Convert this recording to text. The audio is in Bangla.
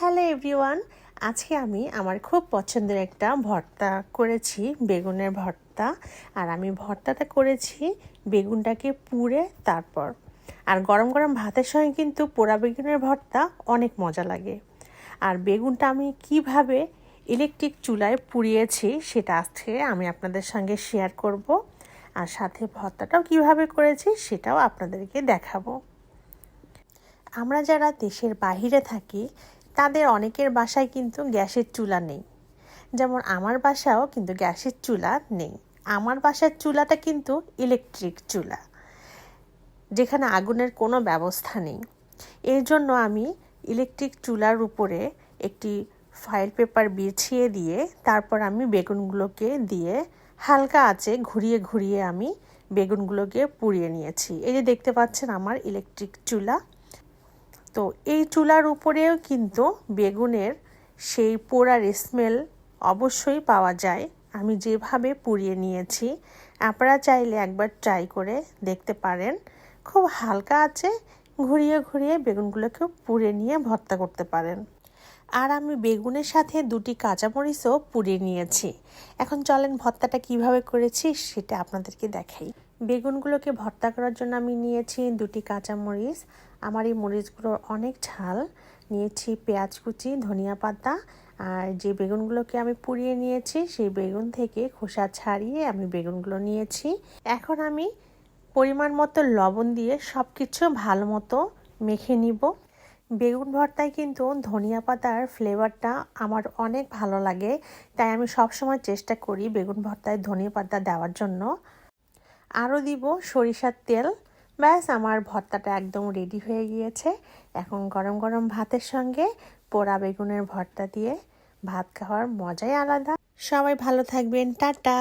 হ্যালো এভরিওয়ান, আজকে আমি আমার খুব পছন্দের একটা ভর্তা করেছি, বেগুনের ভর্তা। আর আমি ভর্তাটা করেছি বেগুনটাকে পুড়ে তারপর। আর গরম গরম ভাতের সঙ্গে কিন্তু পোড়া বেগুনের ভর্তা অনেক মজা লাগে। আর বেগুনটা আমি কীভাবে ইলেকট্রিক চুলায় পুড়িয়েছি সেটা আজকে আমি আপনাদের সঙ্গে শেয়ার করব। আর সাথে ভর্তাটাও কীভাবে করেছি সেটাও আপনাদেরকে দেখাবো। আমরা যারা দেশের বাহিরে থাকি তাদের অনেকের বাসায় কিন্তু গ্যাসের চুলা নেই। যেমন আমার বাসাও কিন্তু গ্যাসের চুলা নেই। আমার বাসার চুলাটা কিন্তু ইলেকট্রিক চুলা, যেখানে আগুনের কোনো ব্যবস্থা নেই। এর জন্য আমি ইলেকট্রিক চুলার উপরে একটি ফাইল পেপার বিছিয়ে দিয়ে তারপর আমি বেগুনগুলোকে দিয়ে হালকা আছে ঘুরিয়ে ঘুরিয়ে আমি বেগুনগুলোকে পুড়িয়ে নিয়েছি। এই যে দেখতে পাচ্ছেন আমার ইলেকট্রিক চুলা। তো এই চুলার উপরেও কিন্তু বেগুনের সেই পোড়ার স্মেল অবশ্যই পাওয়া যায়। আমি যেভাবে পুড়িয়ে নিয়েছি, আপনারা চাইলে একবার ট্রাই করে দেখতে পারেন। খুব হালকা আছে, ঘুরিয়ে ঘুরিয়ে বেগুনগুলোকে পুড়ে নিয়ে ভর্তা করতে পারেন। আর আমি বেগুনের সাথে দুটি কাঁচামরিচও পুড়িয়ে নিয়েছি। এখন চলেন ভর্তাটা কীভাবে করেছি সেটা আপনাদেরকে দেখাই। বেগুনগুলোকে ভর্তা করার জন্য আমি নিয়েছি দুটি কাঁচামরিচ। আমার এই মরিচগুলোর অনেক ঝাল। নিয়েছি পেঁয়াজ কুচি, ধনিয়া পাতা। আর যে বেগুনগুলোকে আমি পুড়িয়ে নিয়েছি, সেই বেগুন থেকে খোসা ছাড়িয়ে আমি বেগুনগুলো নিয়েছি। এখন আমি পরিমাণ মতো লবণ দিয়ে সব কিছু ভালো মতো মেখে নিব। বেগুন ভর্তায় কিন্তু ধনিয়া পাতার ফ্লেভারটা আমার অনেক ভালো লাগে, তাই আমি সবসময় চেষ্টা করি বেগুন ভর্তায় ধনিয়া পাতা দেওয়ার জন্য। আরও দিব সরিষার তেল। ব্যাস, আমার ভর্তাটা একদম রেডি হয়ে গিয়েছে। এখন গরম গরম ভাতের সঙ্গে পোড়া বেগুনের ভর্তা দিয়ে ভাত খাওয়ার মজাই আলাদা। সবাই ভালো থাকবেন, টাটা।